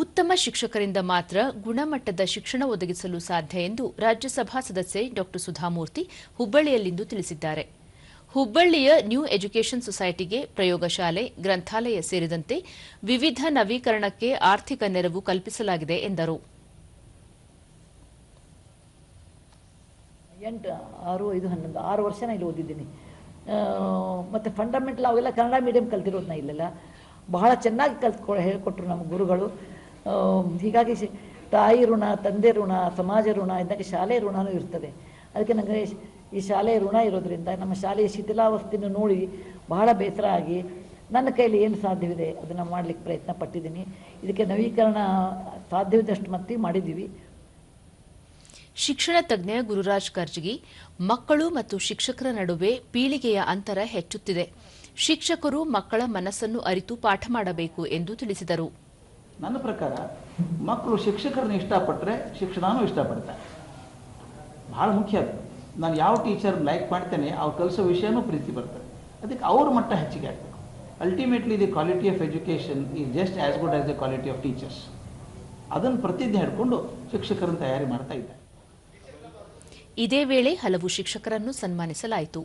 ಉತ್ತಮ ಶಿಕ್ಷಕರಿಂದ ಮಾತ್ರ ಗುಣಮಟ್ಟದ ಶಿಕ್ಷಣ ಒದಗಿಸಲು ಸಾಧ್ಯ ಎಂದು ರಾಜ್ಯಸಭಾ ಸದಸ್ಯೆ ಡಾ. ಸುಧಾಮೂರ್ತಿ ಹುಬ್ಬಳ್ಳಿಯಲ್ಲಿಂದು ತಿಳಿಸಿದ್ದಾರೆ. ಹುಬ್ಬಳ್ಳಿಯ ನ್ಯೂ ಎಜುಕೇಷನ್ ಸೊಸೈಟಿಗೆ ಪ್ರಯೋಗಶಾಲೆ ಗ್ರಂಥಾಲಯ ಸೇರಿದಂತೆ ವಿವಿಧ ನವೀಕರಣಕ್ಕೆ ಆರ್ಥಿಕ ನೆರವು ಕಲ್ಪಿಸಲಾಗಿದೆ ಎಂದರು. ಎಂಟು, ಆರು, ಐದು, ಹನ್ನೊಂದು, ಆರು ವರ್ಷ ನಾನು ಇಲ್ಲಿ ಓದಿದ್ದೀನಿ. ಮತ್ತು ಫಂಡಮೆಂಟಲ್ ಅವೆಲ್ಲ ಕನ್ನಡ ಮೀಡಿಯಂ ಕಲ್ತಿರೋದು ನಾ ಇಲ್ಲೆಲ್ಲ? ಬಹಳ ಚೆನ್ನಾಗಿ ಕಲ್ತ್ಕೊ, ಹೇಳ್ಕೊಟ್ರು ನಮ್ಮ ಗುರುಗಳು. ಹೀಗಾಗಿ ತಾಯಿ ಋಣ, ತಂದೆ ಋಣ, ಸಮಾಜ ಋಣ ಇದ್ದಾಗ ಶಾಲೆ ಋಣನೂ ಇರ್ತದೆ. ಅದಕ್ಕೆ ನನಗೆ ಈ ಶಾಲೆಯ ಋಣ ಇರೋದ್ರಿಂದ ನಮ್ಮ ಶಾಲೆಯ ಶಿಥಿಲಾವಸ್ಥೆಯನ್ನು ನೋಡಿ ಬಹಳ ಬೇಸರ ಆಗಿ ನನ್ನ ಕೈಯಲ್ಲಿ ಏನು ಸಾಧ್ಯವಿದೆ ಅದನ್ನು ಮಾಡಲಿಕ್ಕೆ ಪ್ರಯತ್ನ ಪಟ್ಟಿದ್ದೀನಿ. ಇದಕ್ಕೆ ನವೀಕರಣ ಸಾಧ್ಯವಿದ್ದಷ್ಟು ಮಟ್ಟಿಗೆ ಮಾಡಿದ್ದೀವಿ. ಶಿಕ್ಷಣ ತಜ್ಞ ಗುರುರಾಜ್ ಕರ್ಜಗಿ, ಮಕ್ಕಳು ಮತ್ತು ಶಿಕ್ಷಕರ ನಡುವೆ ಪೀಳಿಗೆಯ ಅಂತರ ಹೆಚ್ಚುತ್ತಿದೆ. ಶಿಕ್ಷಕರು ಮಕ್ಕಳ ಮನಸ್ಸನ್ನು ಅರಿತು ಪಾಠ ಮಾಡಬೇಕು ಎಂದು ತಿಳಿಸಿದರು. ನನ್ನ ಪ್ರಕಾರ ಮಕ್ಕಳು ಶಿಕ್ಷಕರನ್ನ ಇಷ್ಟಪಟ್ಟರೆ ಶಿಕ್ಷಣನೂ ಇಷ್ಟಪಡ್ತಾರೆ. ಭಾಳ ಮುಖ್ಯ ಅದು. ನಾನು ಯಾವ ಟೀಚರ್ ಲೈಕ್ ಮಾಡ್ತೇನೆ, ಅವ್ರು ಕಲಿಸೋ ವಿಷಯನೂ ಪ್ರೀತಿ ಬರ್ತದೆ. ಅದಕ್ಕೆ ಅವ್ರ ಮಟ್ಟ ಹೆಚ್ಚಿಗೆ ಆಗಬೇಕು. Ultimately the quality of education is just as good as the quality of teachers ಅದನ್ನು ಪ್ರತಿಜ್ಞೆ ಹಿಡ್ಕೊಂಡು ಶಿಕ್ಷಕರನ್ನು ತಯಾರಿ ಮಾಡ್ತಾ ಇದ್ದಾರೆ ಇದೇ ವೇಳೆ ಹಲವು ಶಿಕ್ಷಕರನ್ನು ಸನ್ಮಾನಿಸಲಾಯಿತು.